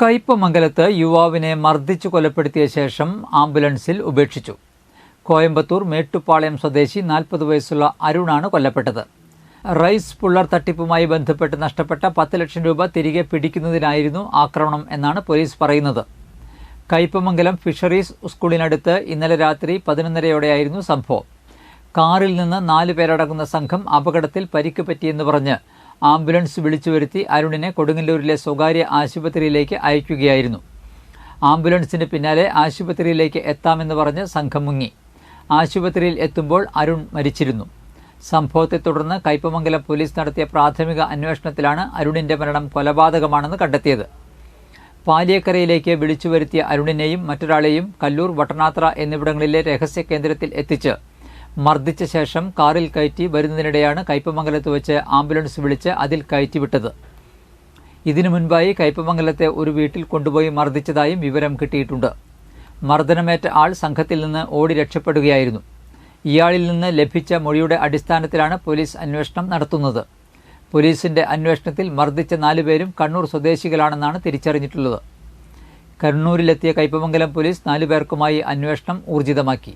കയ്പമംഗലത്ത് യുവാവിനെ മർദ്ദിച്ചു കൊലപ്പെടുത്തിയ ശേഷം ആംബുലൻസിൽ ഉപേക്ഷിച്ചു. കോയമ്പത്തൂർ മേട്ടുപാളയം സ്വദേശി നാൽപ്പത് വയസ്സുള്ള അരുണാണ് കൊല്ലപ്പെട്ടത്. റൈസ് പുള്ളർ തട്ടിപ്പുമായി ബന്ധപ്പെട്ട് നഷ്ടപ്പെട്ട പത്ത് ലക്ഷം രൂപ തിരികെ പിടിക്കുന്നതിനായിരുന്നു ആക്രമണം എന്നാണ് പോലീസ് പറയുന്നത്. കയ്പമംഗലം ഫിഷറീസ് സ്കൂളിനടുത്ത് ഇന്നലെ രാത്രി പതിനൊന്നരയോടെയായിരുന്നു സംഭവം. കാറിൽ നിന്ന് നാല് പേരടങ്ങുന്ന സംഘം അപകടത്തിൽ പരിക്ക് പറ്റിയെന്ന് പറഞ്ഞ് ആംബുലൻസ് വിളിച്ചു വരുത്തി അരുണിനെ കൊടുങ്ങല്ലൂരിലെ സ്വകാര്യ ആശുപത്രിയിലേക്ക് അയക്കുകയായിരുന്നു. ആംബുലൻസിന് പിന്നാലെ ആശുപത്രിയിലേക്ക് എത്താമെന്ന് പറഞ്ഞ് സംഘം മുങ്ങി. ആശുപത്രിയിൽ എത്തുമ്പോൾ അരുൺ മരിച്ചിരുന്നു. സംഭവത്തെ തുടർന്ന് കയ്പമംഗലം പോലീസ് നടത്തിയ പ്രാഥമിക അന്വേഷണത്തിലാണ് അരുണിന്റെ മരണം കൊലപാതകമാണെന്ന് കണ്ടെത്തിയത്. പാലിയക്കരയിലേക്ക് വിളിച്ചു വരുത്തിയ അരുണിനെയും മറ്റൊരാളെയും കല്ലൂർ വട്ടനാത്ര എന്നിവിടങ്ങളിലെ രഹസ്യ കേന്ദ്രത്തിൽ എത്തിച്ച് മർദ്ദിച്ച ശേഷം കാറിൽ കയറ്റി വരുന്നതിനിടെയാണ് കയ്പമംഗലത്ത് വെച്ച് ആംബുലൻസ് വിളിച്ച് അതിൽ കയറ്റിവിട്ടത്. ഇതിനു മുൻപായി കയ്പമംഗലത്തെ ഒരു വീട്ടിൽ കൊണ്ടുപോയി മർദ്ദിച്ചതായും വിവരം കിട്ടിയിട്ടുണ്ട്. മർദ്ദനമേറ്റ ആൾ സംഘത്തിൽ നിന്ന് ഓടി രക്ഷപ്പെടുകയായിരുന്നു. ഇയാളിൽ നിന്ന് ലഭിച്ച മൊഴിയുടെ അടിസ്ഥാനത്തിലാണ് പോലീസ് അന്വേഷണം നടത്തുന്നത്. പോലീസിന്റെ അന്വേഷണത്തിൽ മർദ്ദിച്ച നാലുപേരും കണ്ണൂർ സ്വദേശികളാണെന്നാണ് തിരിച്ചറിഞ്ഞിട്ടുള്ളത്. കണ്ണൂരിലെത്തിയ കയ്പമംഗലം പോലീസ് നാലുപേർക്കുമായി അന്വേഷണം ഊർജിതമാക്കി.